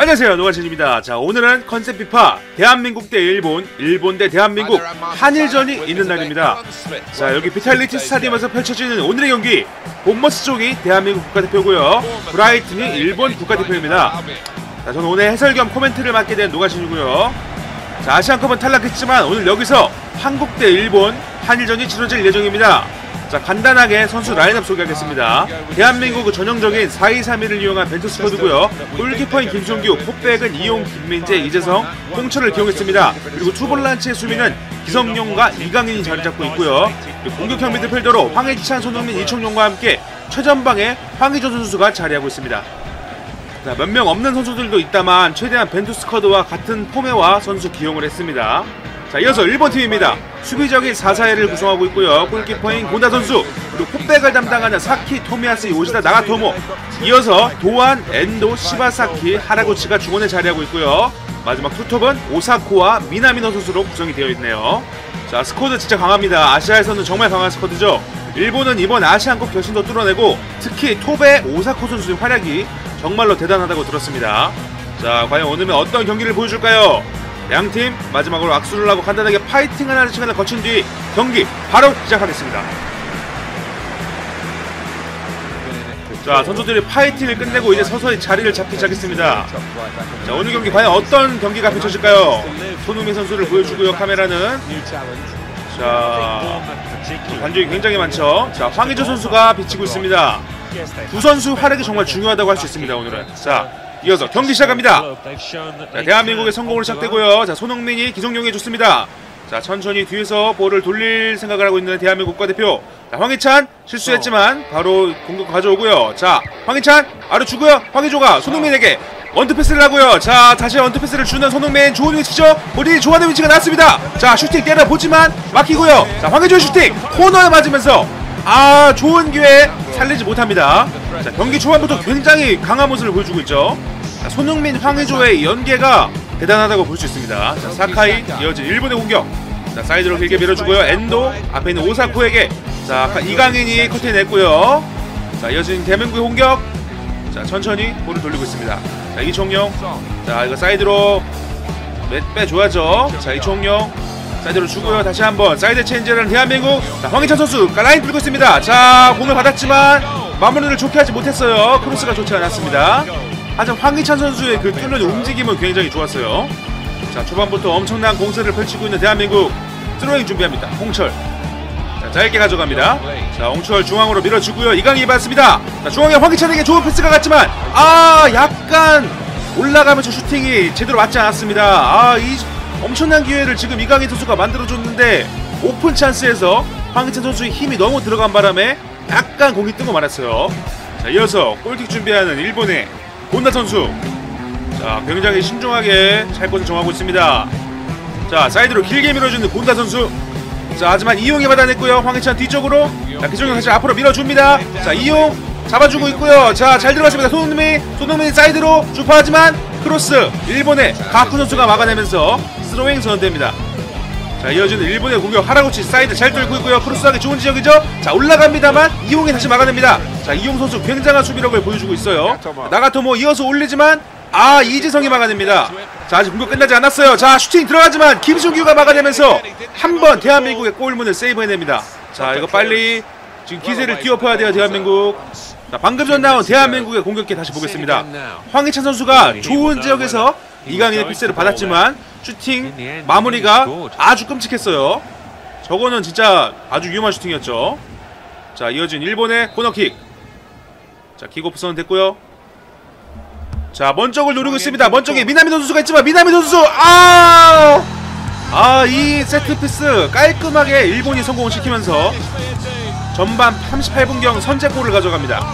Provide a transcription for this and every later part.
안녕하세요. 노가신입니다. 자 오늘은 컨셉 피파. 대한민국 대 일본 일본 대 대한민국. 한일전이 있는 날입니다. 자 여기 비탈리티 스타디움에서 펼쳐지는 오늘의 경기. 본머스 쪽이 대한민국 국가대표고요. 브라이튼이 일본 국가대표입니다. 자 저는 오늘 해설 겸 코멘트를 맡게 된 노가신이고요. 자 아시안컵은 탈락했지만 오늘 여기서 한국 대 일본 한일전이 치러질 예정입니다 자 간단하게 선수 라인업 소개하겠습니다. 대한민국 전형적인 4-2-3-1을 이용한 벤투 스쿼드고요. 골키퍼인 김종규, 포백은 이용, 김민재, 이재성, 홍철을 기용했습니다. 그리고 투볼란치의 수비는 기성용과 이강인이 자리 잡고 있고요. 공격형 미드필더로 황희찬, 손흥민, 이청용과 함께 최전방에 황희조 선수가 자리하고 있습니다. 몇 명 없는 선수들도 있다만 최대한 벤투 스쿼드와 같은 포메와 선수 기용을 했습니다 자 이어서 1번 팀입니다. 수비적인 4-4-1을 구성하고 있고요. 골키퍼인 고다 선수 그리고 풋백을 담당하는 사키, 토미야스, 요시다, 나가토모. 이어서 도안, 엔도, 시바사키, 하라구치가 중원에 자리하고 있고요. 마지막 투톱은 오사코와 미나미노 선수로 구성이 되어 있네요. 자 스쿼드 진짜 강합니다. 아시아에서는 정말 강한 스쿼드죠. 일본은 이번 아시안컵 결승도 뚫어내고 특히 톱의 오사코 선수의 활약이 정말로 대단하다고 들었습니다. 자 과연 오늘은 어떤 경기를 보여줄까요 양팀 마지막으로 악수를 하고 간단하게 파이팅하는 시간을 거친 뒤 경기 바로 시작하겠습니다. 자 선수들이 파이팅을 끝내고 이제 서서히 자리를 잡기 시작했습니다. 자 오늘 경기 과연 어떤 경기가 펼쳐질까요? 손흥민 선수를 보여주고요 카메라는 자 관중이 굉장히 많죠. 자 황희조 선수가 비치고 있습니다. 두 선수 활약이 정말 중요하다고 할 수 있습니다 오늘은. 자 이어서 경기 시작합니다. 자, 대한민국의 성공으로 시작되고요. 자, 손흥민이 기성용해 줬습니다. 자, 천천히 뒤에서 볼을 돌릴 생각을 하고 있는 대한민국 국가대표. 자, 황희찬 실수했지만 바로 공격 가져오고요. 자, 황희찬 아래 주고요. 황희조가 손흥민에게 원투 패스를 하고요. 자, 다시 원투 패스를 주는 손흥민 좋은 위치죠. 본인이 좋아하는 위치가 나왔습니다. 자, 슈팅 때려보지만 막히고요. 자, 황희조의 슈팅 코너에 맞으면서 아, 좋은 기회 살리지 못합니다. 자, 경기 초반부터 굉장히 강한 모습을 보여주고 있죠. 자, 손흥민, 황의조의 연계가 대단하다고 볼 수 있습니다. 자, 사카이 이어진 일본의 공격. 자, 사이드로 길게 밀어주고요. 엔도 앞에 있는 오사쿠에게 자, 이강인이 커튼 냈고요. 자, 이어진 대명구의 공격. 자, 천천히 볼을 돌리고 있습니다. 자, 이총용. 자, 이거 사이드로 빼줘야죠. 자, 이총용. 사이드로 주고요. 다시 한번 사이드 체인지를 대한민국. 자, 황희찬 선수 라인 들고 있습니다. 자, 공을 받았지만 마무리를 좋게 하지 못했어요. 크로스가 좋지 않았습니다. 하지만 황희찬 선수의 그 뚫는 움직임은 굉장히 좋았어요. 자, 초반부터 엄청난 공세를 펼치고 있는 대한민국 스로잉 준비합니다. 홍철. 자, 짧게 가져갑니다. 자, 홍철 중앙으로 밀어주고요. 이강이 받습니다. 자, 중앙에 황희찬에게 좋은 패스가 갔지만 아, 약간 올라가면서 슈팅이 제대로 맞지 않았습니다. 아, 이 엄청난 기회를 지금 이강인 선수가 만들어줬는데 오픈 찬스에서 황희찬 선수의 힘이 너무 들어간 바람에 약간 공이 뜨고 말았어요. 자, 이어서 골킥 준비하는 일본의 본다 선수. 자, 굉장히 신중하게 찰 곳을 정하고 있습니다. 자, 사이드로 길게 밀어주는 본다 선수. 자, 하지만 이용이 받아냈고요. 황희찬 뒤쪽으로. 자, 기종용 다시 앞으로 밀어줍니다. 자, 이용 잡아주고 있고요. 자, 잘 들어갔습니다. 손흥민, 손흥민 사이드로 주파하지만 크로스. 일본의 가쿠 선수가 막아내면서 스로잉 선언됩니다. 자 이어지는 일본의 공격 하라구치 사이드 잘 뚫고 있고요 크로스하기 좋은 지역이죠 자 올라갑니다만 이용이 다시 막아냅니다 자 이용 선수 굉장한 수비력을 보여주고 있어요 나가토모 이어서 올리지만 아 이재성이 막아냅니다 자 아직 공격 끝나지 않았어요 자 슈팅 들어가지만 김승규가 막아내면서 한 번 대한민국의 골문을 세이브해냅니다 자 이거 빨리 지금 기세를 뛰어퍼야 돼요 대한민국 자 방금 전 나온 대한민국의 공격기 다시 보겠습니다 황희찬 선수가 좋은 지역에서 이강인의 패스를 받았지만 슈팅 마무리가 아주 끔찍했어요. 저거는 진짜 아주 위험한 슈팅이었죠. 자 이어진 일본의 코너킥. 자 킥오프 선 됐고요. 자 먼쪽을 노리고 있습니다. 먼쪽에 미나미 선수가 있지만 미나미 선수 아! 아 이 세트 피스 깔끔하게 일본이 성공을 시키면서 전반 38분경 선제골을 가져갑니다.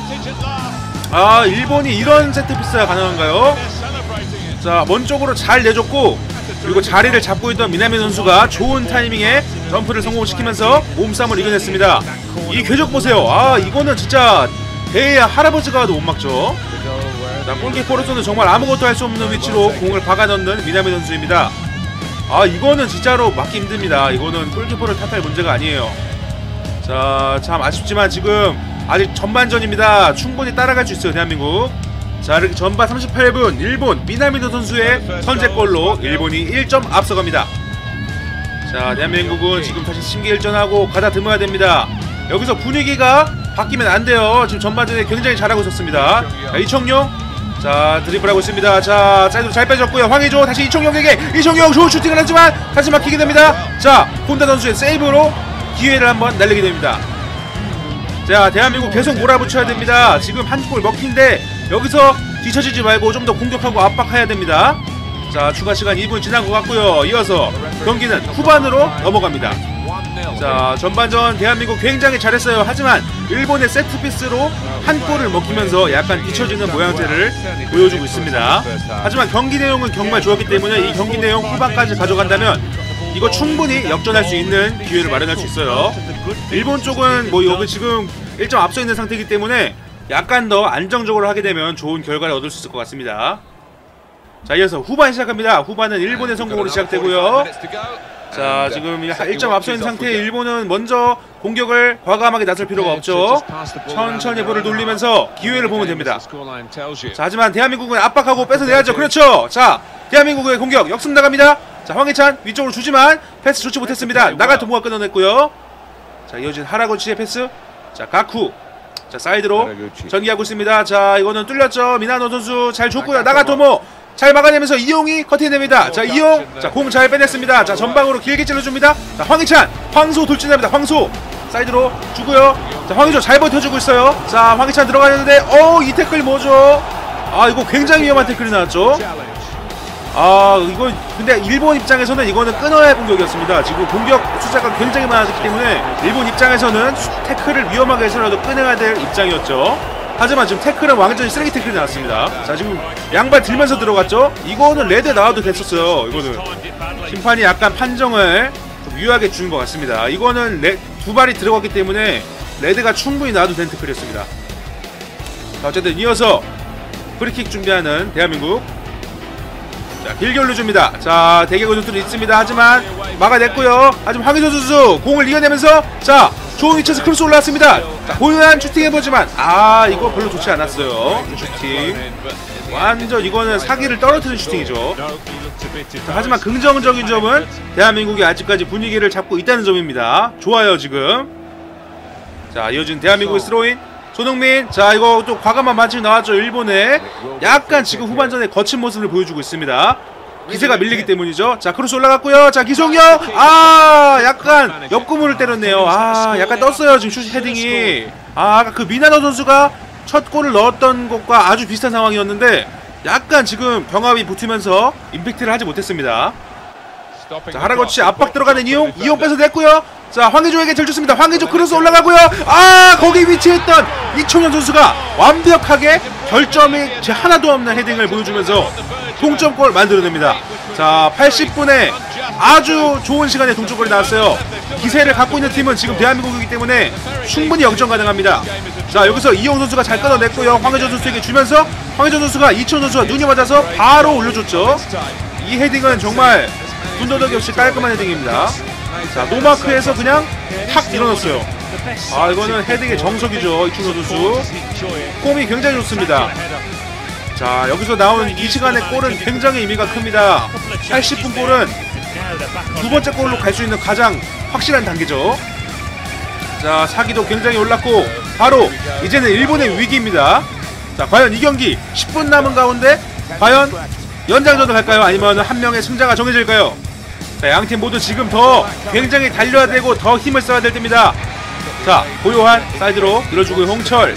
아 일본이 이런 세트피스가 가능한가요? 자 먼쪽으로 잘 내줬고 그리고 자리를 잡고 있던 미나미 선수가 좋은 타이밍에 점프를 성공시키면서 몸싸움을 이겨냈습니다. 이 궤적 보세요. 아 이거는 진짜 대의 할아버지가 와도 못 막죠. 자, 골키퍼로서는 정말 아무것도 할 수 없는 위치로 공을 박아 넣는 미나미 선수입니다. 아 이거는 진짜로 막기 힘듭니다. 이거는 골키퍼를 탓할 문제가 아니에요. 자 참 아쉽지만 지금 아직 전반전입니다. 충분히 따라갈 수 있어요 대한민국. 자 이렇게 전반 38분 일본 미나미노 선수의 선제골로 일본이 1점 앞서갑니다. 자 대한민국은 지금 다시 심기일전하고 가다듬어야 됩니다. 여기서 분위기가 바뀌면 안 돼요. 지금 전반전에 굉장히 잘하고 있었습니다. 자, 이청용 자 드리블하고 있습니다. 자 사이드로 잘 빼줬고요. 황희조 다시 이청용에게 이청용 좋은 슈팅을 했지만 다시 막히게 됩니다. 자 혼다 선수의 세이브로 기회를 한번 날리게 됩니다. 자 대한민국 계속 몰아붙여야 됩니다. 지금 한 골 먹힌데 여기서 뒤처지지 말고 좀 더 공격하고 압박해야 됩니다. 자 추가 시간 2분 지난 것 같고요. 이어서 경기는 후반으로 넘어갑니다. 자 전반전 대한민국 굉장히 잘했어요. 하지만 일본의 세트피스로 한 골을 먹히면서 약간 뒤처지는 모양새를 보여주고 있습니다. 하지만 경기 내용은 정말 좋았기 때문에 이 경기 내용 후반까지 가져간다면 이거 충분히 역전할 수 있는 기회를 마련할 수 있어요. 일본 쪽은 뭐 여기 지금 1점 앞서 있는 상태이기 때문에 약간 더 안정적으로 하게 되면 좋은 결과를 얻을 수 있을 것 같습니다. 자 이어서 후반 시작합니다. 후반은 일본의 성공으로 시작되고요. 자 지금 1점 앞서 있는 상태의 일본은 먼저 공격을 과감하게 나설 필요가 없죠. 천천히 볼을 돌리면서 기회를 보면 됩니다. 자 하지만 대한민국은 압박하고 뺏어내야죠. 그렇죠. 자 대한민국의 공격 역습 나갑니다. 자 황희찬 위쪽으로 주지만 패스 좋지 못했습니다. 나가토모가 끊어냈고요. 자 이어진 하라고치의 패스. 자 가쿠. 자 사이드로 전개하고 있습니다. 자 이거는 뚫렸죠. 미나노 선수 잘 줬고요. 나가토모 잘 막아내면서 이용이 커팅됩니다. 자 이용 자공 잘 빼냈습니다. 자 전방으로 길게 찔러줍니다. 자 황희찬 황소 돌진합니다. 황소 사이드로 주고요. 자 황희조 잘 버텨주고 있어요. 자 황희찬 들어가는데 어이 태클 뭐죠? 아 이거 굉장히 위험한 태클이 나왔죠. 아 이거 근데 일본 입장에서는 이거는 끊어야 할 공격이었습니다. 지금 공격 숫자가 굉장히 많았기 때문에 일본 입장에서는 태클을 위험하게 해서라도 끊어야 될 입장이었죠. 하지만 지금 태클은 완전히 쓰레기 태클이 나왔습니다. 자 지금 양발 들면서 들어갔죠. 이거는 레드 나와도 됐었어요. 이거는 심판이 약간 판정을 좀 유하게 준 것 같습니다. 이거는 레, 두 발이 들어갔기 때문에 레드가 충분히 나와도 된 태클이었습니다. 자 어쨌든 이어서 프리킥 준비하는 대한민국 자 길게 올려줍니다. 자 대개 선수들이 있습니다. 하지만 막아냈고요. 하지만 황희조 선수 공을 이겨내면서 자 좋은 위치에서 크로스 올라왔습니다. 자 고요한 슈팅 해보지만 아 이거 별로 좋지 않았어요. 슈팅. 완전 이거는 사기를 떨어뜨린 슈팅이죠. 자, 하지만 긍정적인 점은 대한민국이 아직까지 분위기를 잡고 있다는 점입니다. 좋아요 지금. 자 이어진 대한민국의 스로인 손흥민 자 이거 또 과감한 반칙 나왔죠 일본에. 약간 지금 후반전에 거친 모습을 보여주고 있습니다. 기세가 밀리기 때문이죠. 자 크로스 올라갔고요. 자 기성용. 아 약간 옆구멍을 때렸네요. 아 약간 떴어요 지금 슛 헤딩이. 아 아까 그 미나노 선수가 첫 골을 넣었던 것과 아주 비슷한 상황이었는데 약간 지금 병합이 붙으면서 임팩트를 하지 못했습니다 자 하라거치 압박 들어가는 이용. 이용 뺏어냈고요. 자 황희조에게 잘 줬습니다. 황희조 크로스 올라가고요. 아 거기 위치했던 이청현 선수가 완벽하게 결점이 제 하나도 없는 헤딩을 보여주면서 동점골 만들어냅니다. 자 80분에 아주 좋은 시간에 동점골이 나왔어요. 기세를 갖고 있는 팀은 지금 대한민국이기 때문에 충분히 역전 가능합니다. 자 여기서 이용 선수가 잘 끊어냈고요. 황희조 선수에게 주면서 황희조 선수가 이청현 선수가 눈이 맞아서 바로 올려줬죠. 이 헤딩은 정말 군더더기 없이 깔끔한 헤딩입니다. 자 노마크에서 그냥 탁 밀어넣었어요. 아 이거는 헤딩의 정석이죠 이충호 선수. 폼이 굉장히 좋습니다. 자 여기서 나온 이 시간의 골은 굉장히 의미가 큽니다. 80분 골은 두 번째 골로 갈 수 있는 가장 확실한 단계죠. 자 사기도 굉장히 올랐고 바로 이제는 일본의 위기입니다. 자 과연 이 경기 10분 남은 가운데 과연 연장전을 갈까요 아니면 한 명의 승자가 정해질까요 자, 양팀 모두 지금 더 굉장히 달려야 되고 더 힘을 써야 될 때입니다. 자, 고요한 사이드로 밀어주고 홍철.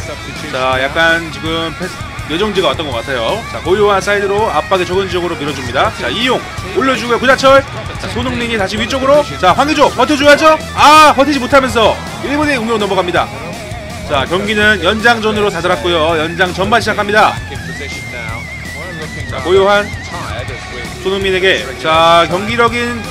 자, 약간 지금 패스, 뇌정지가 왔던 것 같아요. 자, 고요한 사이드로 압박의 적은 지역으로 밀어줍니다. 자, 이용 올려주고요. 구자철. 자, 손흥민이 다시 위쪽으로. 자, 황희조 버텨줘야죠. 아, 버티지 못하면서 1분의 응으로 넘어갑니다. 자, 경기는 연장전으로 다다랐고요. 연장 전반 시작합니다. 자, 고요한 손흥민에게 자 경기력인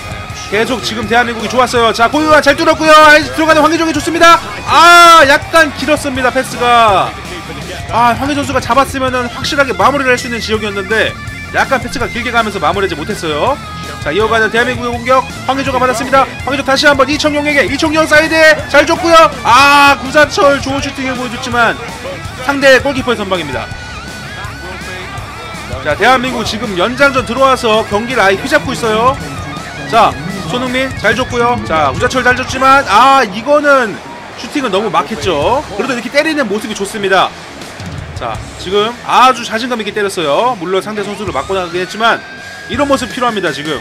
계속 지금 대한민국이 좋았어요. 자 고유가 잘 뚫었고요. 들어가는 황희종이 좋습니다. 아 약간 길었습니다 패스가. 아 황희 선수가 잡았으면은 확실하게 마무리를 할 수 있는 지역이었는데 약간 패스가 길게 가면서 마무리하지 못했어요. 자 이어가는 대한민국의 공격 황희조가 받았습니다. 황희조 다시 한번 이청용에게 이청용 사이드에 잘 줬고요. 아 구사철 좋은 슈팅을 보여줬지만 상대 골키퍼의 선방입니다 자 대한민국 지금 연장전 들어와서 경기를 아예 휘잡고 있어요. 자 손흥민 잘 줬고요. 자 우자철 잘 줬지만 아 이거는 슈팅은 너무 막했죠. 그래도 이렇게 때리는 모습이 좋습니다. 자 지금 아주 자신감 있게 때렸어요. 물론 상대 선수를 맞고 나가긴 했지만 이런 모습 필요합니다 지금.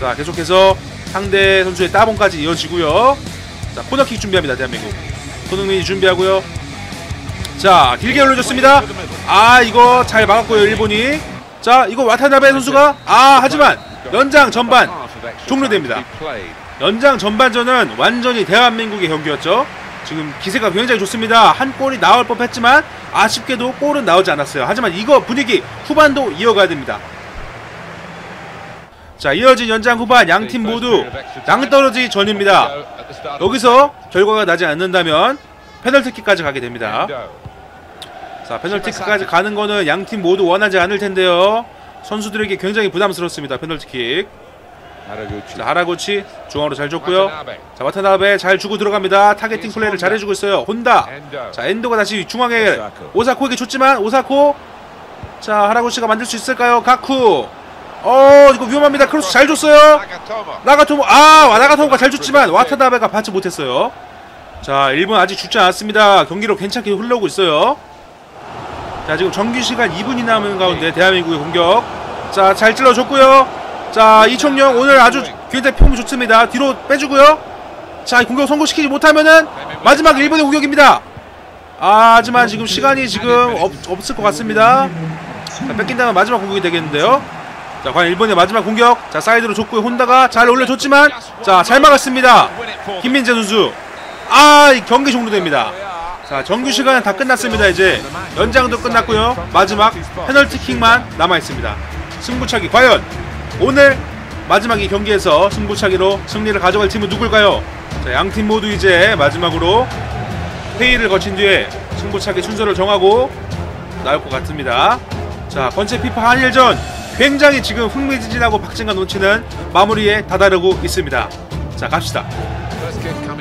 자 계속해서 상대 선수의 따봉까지 이어지고요. 자 코너킥 준비합니다 대한민국. 손흥민이 준비하고요 자 길게 올려줬습니다. 아 이거 잘 막았고요 일본이. 자 이거 와타나베 선수가 아 하지만 연장 전반 종료됩니다. 연장 전반전은 완전히 대한민국의 경기였죠. 지금 기세가 굉장히 좋습니다. 한 골이 나올 법했지만 아쉽게도 골은 나오지 않았어요. 하지만 이거 분위기 후반도 이어가야 됩니다. 자 이어진 연장 후반 양 팀 모두 낭떠러지 전입니다. 여기서 결과가 나지 않는다면 페널티킥까지 가게 됩니다 자 페널티킥까지 가는 거는 양 팀 모두 원하지 않을 텐데요. 선수들에게 굉장히 부담스럽습니다 페널티킥. 자 하라고치 중앙으로 잘 줬고요. 자 와타나베 잘 주고 들어갑니다. 타겟팅 플레이를 잘 해주고 있어요. 혼다. 자 엔도가 다시 중앙에 오사코 에게 줬지만 오사코 자 하라고치가 만들 수 있을까요? 가쿠. 어 이거 위험합니다. 크로스 잘 줬어요. 나가토모. 아 나가토모가 잘 줬지만 와타나베가 받지 못했어요. 자 1분 아직 죽지 않았습니다. 경기로 괜찮게 흘러오고 있어요 자 지금 정규 시간 2분이 남은 가운데 대한민국의 공격. 자 잘 찔러줬고요. 자 이청용 오늘 아주 굉장히 폼이 좋습니다. 뒤로 빼주고요. 자 공격 성공시키지 못하면은 마지막 1분의 공격입니다. 아 하지만 지금 시간이 지금 없, 없을 것 같습니다. 자, 뺏긴다면 마지막 공격이 되겠는데요. 자 과연 1번의 마지막 공격. 자 사이드로 줬고요 혼다가 잘 올려줬지만 자 잘 막았습니다. 김민재 선수. 아이 경기 종료됩니다 자 정규 시간은 다 끝났습니다 이제. 연장도 끝났고요. 마지막 페널티킥만 남아있습니다. 승부차기. 과연 오늘 마지막 이 경기에서 승부차기로 승리를 가져갈 팀은 누굴까요? 자 양 팀 모두 이제 마지막으로 회의를 거친 뒤에 승부차기 순서를 정하고 나올 것 같습니다. 자 번째 피파 한일전. 굉장히 지금 흥미진진하고 박진감 넘치는 마무리에 다다르고 있습니다. 자 갑시다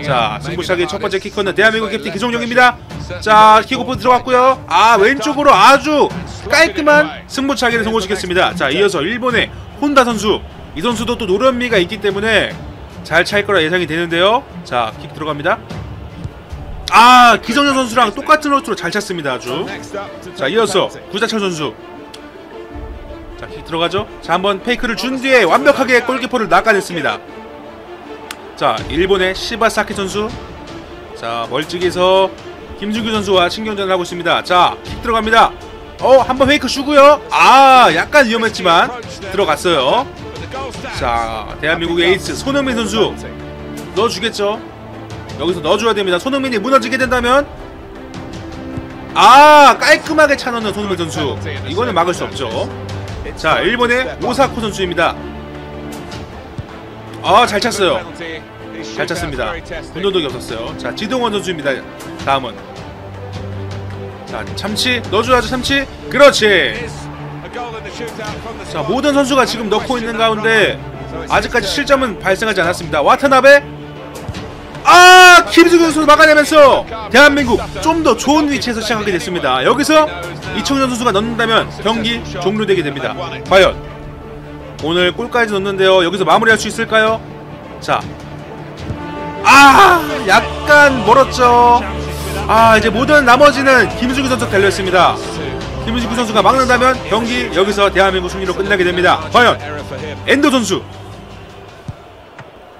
자 승부차기 첫 번째 키커는 대한민국 캡틴 기성용입니다. 자 킥오프 들어갔고요. 아 왼쪽으로 아주 깔끔한 승부차기를 성공시켰습니다. 자 이어서 일본의 혼다 선수. 이 선수도 또 노련미가 있기 때문에 잘 찰 거라 예상이 되는데요. 자 킥 들어갑니다. 아 기성용 선수랑 똑같은 로트로 잘 찼습니다 아주. 자 이어서 구자철 선수. 자 킥 들어가죠. 자 한번 페이크를 준 뒤에 완벽하게 골키퍼를 낚아냈습니다 자 일본의 시바사키 선수. 자 멀찍이에서 김준규 선수와 신경전을 하고 있습니다. 자킥 들어갑니다. 어 한번 페이크 주고요. 아 약간 위험했지만 들어갔어요. 자 대한민국의 에이스 손흥민 선수. 넣어주겠죠? 여기서 넣어줘야 됩니다. 손흥민이 무너지게 된다면. 아 깔끔하게 차넣는 손흥민 선수. 이거는 막을 수 없죠. 자 일본의 오사코 선수입니다 아 잘 찼어요. 잘 찼습니다. 분노독이 없었어요. 자 지동원 선수입니다. 다음은. 자 참치. 넣어줘야죠 참치. 그렇지. 자 모든 선수가 지금 넣고 있는 가운데 아직까지 실점은 발생하지 않았습니다. 와타나베. 아 김승규 선수 막아내면서 대한민국 좀 더 좋은 위치에서 시작하게 됐습니다. 여기서 이청용 선수가 넣는다면 경기 종료되게 됩니다. 과연 오늘 골까지 넣는데요. 여기서 마무리할 수 있을까요? 자. 아 약간 멀었죠. 아 이제 모든 나머지는 김수규 선수 달려있습니다. 김수규 선수가 막는다면 경기 여기서 대한민국 승리로 끝나게 됩니다. 과연 엔도 선수.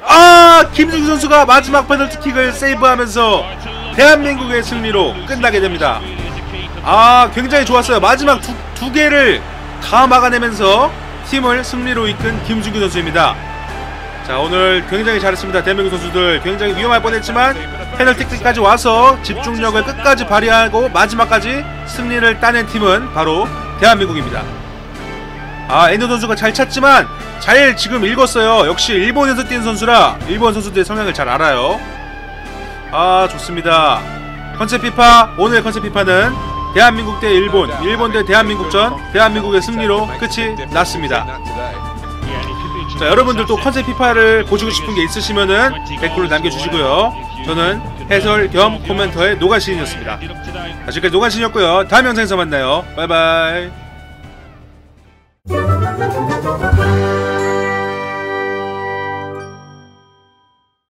아 김수규 선수가 마지막 페널티킥을 세이브하면서 대한민국의 승리로 끝나게 됩니다. 아 굉장히 좋았어요. 마지막 두, 두 개를 다 막아내면서 팀을 승리로 이끈 김준규 선수입니다. 자 오늘 굉장히 잘했습니다. 대한민국 선수들 굉장히 위험할 뻔했지만 페널티킥까지 와서 집중력을 끝까지 발휘하고 마지막까지 승리를 따낸 팀은 바로 대한민국입니다. 아 엔도 선수가 잘 찼지만 잘 지금 읽었어요. 역시 일본에서 뛴 선수라 일본 선수들의 성향을 잘 알아요. 아 좋습니다. 컨셉 피파 오늘 컨셉 피파는 대한민국 대 일본 일본 대 대한민국전 대한민국의 승리로 끝이 났습니다. 자 여러분들 도 컨셉 피파를 보시고 싶은 게 있으시면은 댓글을 남겨주시고요. 저는 해설 겸 코멘터의 노가신이었습니다. 지금까지 노가신이었고요. 다음 영상에서 만나요. 바이바이. 네.